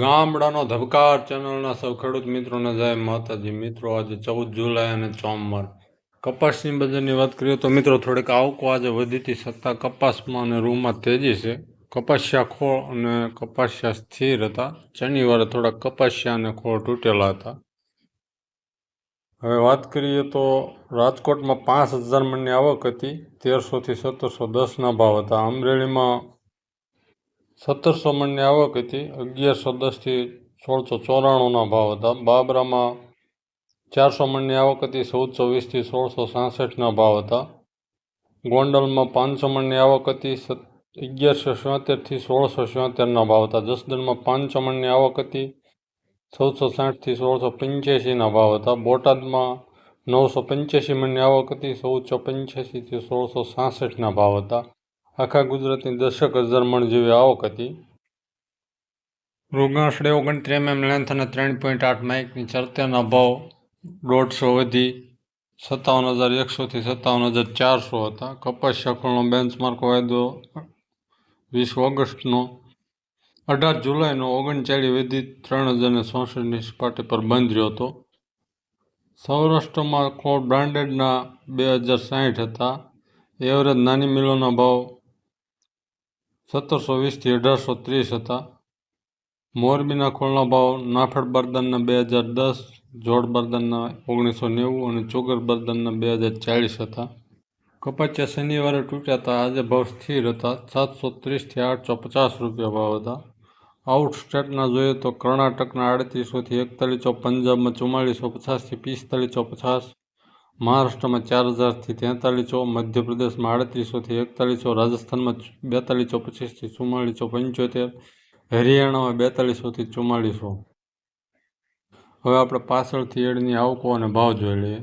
ગામડાનો ધબકાર ચેનલના સૌ ખેડૂત મિત્રોને જય માતાજી. મિત્રો, આજે ચૌદ જુલાઈ અને સોમવાર. કપાસની બજારની વાત કરીએ તો મિત્રો, થોડીક આવકો આજે વધીતી સત્તા કપાસમાં અને રૂમાં તેજી છે. કપાસિયા ખોળ અને કપાસિયા સ્થિર હતા. શનિવારે થોડા કપાસિયા અને ખોળ તૂટેલા હતા. હવે વાત કરીએ તો રાજકોટમાં પાંચ હજાર મણની આવક હતી. તેરસોથી સત્તરસો દસના ભાવ હતા. અમરેલીમાં સત્તરસો મણની આવક હતી. અગિયારસો દસથી સોળસો ચોરાણુંના ભાવ હતા. બાબરામાં ચારસો મણની આવક હતી. ચૌદસો વીસથી સોળસો સાસઠના ભાવ હતા. ગોંડલમાં પાંચસો મણની આવક હતી. અગિયારસો છોતેરથી સોળસો છોતેરના ભાવ હતા. જસદણમાં પાંચસો મણની આવક હતી. ચૌદસો સાઠથી સોળસો પંચ્યાસીના ભાવ હતા. બોટાદમાં નવસો પંચ્યાસી મણની આવક હતી. ચૌદસો પંચ્યાસીથી સોળસો સાસઠના ભાવ હતા. આખા ગુજરાતની દશક હજાર મણ જેવી આવક હતી. રૂગાંસડે ઓગણત્રી એમએમ લેન્થ અને ત્રણ પોઈન્ટ આઠ માઇકની ચરતેના ભાવ દોઢસો વધી સત્તાવન હજાર એકસોથી સત્તાવન હજાર ચારસો હતા. કપાસ શકલનો બેન્ચમાર્ક વાયદો વીસ ઓગસ્ટનો. અઢાર જુલાઈનો ઓગણચાળીસ વધી ત્રણ હજારને ચોસઠની સપાટી પર બંધ રહ્યો હતો. સૌરાષ્ટ્રમાં કોડ બ્રાન્ડેડના બે હજાર સાઠ હતા. એવરેજ નાની મિલોના ભાવ સત્તરસો વીસથી અઢારસો ત્રીસ હતા. મોરબીના ખોળના ભાવ નાફેડ બરદાનના બે હજાર દસ, જોડ બરદાનના ઓગણીસો નેવું અને ચોગર બરદાનના બે હજાર ચાળીસ હતા. કપાચિયા શનિવારે તૂટ્યા હતા. આજે ભાવ સ્થિર હતા. સાતસો ત્રીસથી આઠસો પચાસ રૂપિયા ભાવ હતા. આઉટ સ્ટેટના જોઈએ તો કર્ણાટકના આડત્રીસોથી એકતાલીસો, પંજાબમાં ચુમ્માળીસો પચાસથી પિસ્તાલીસો પચાસ મહારાષ્ટ્રમાં ચાર હજારથી તેતાલીસો, મધ્યપ્રદેશમાં આડત્રીસોથી એકતાલીસો, રાજસ્થાનમાં બેતાલીસો પચીસથી ચુમ્માળીસો પંચોતેર, હરિયાણામાં બેતાલીસોથી ચુમ્માળીસો હવે આપણે પાછળથી એડની આવકો અને ભાવ જોઈ લઈએ.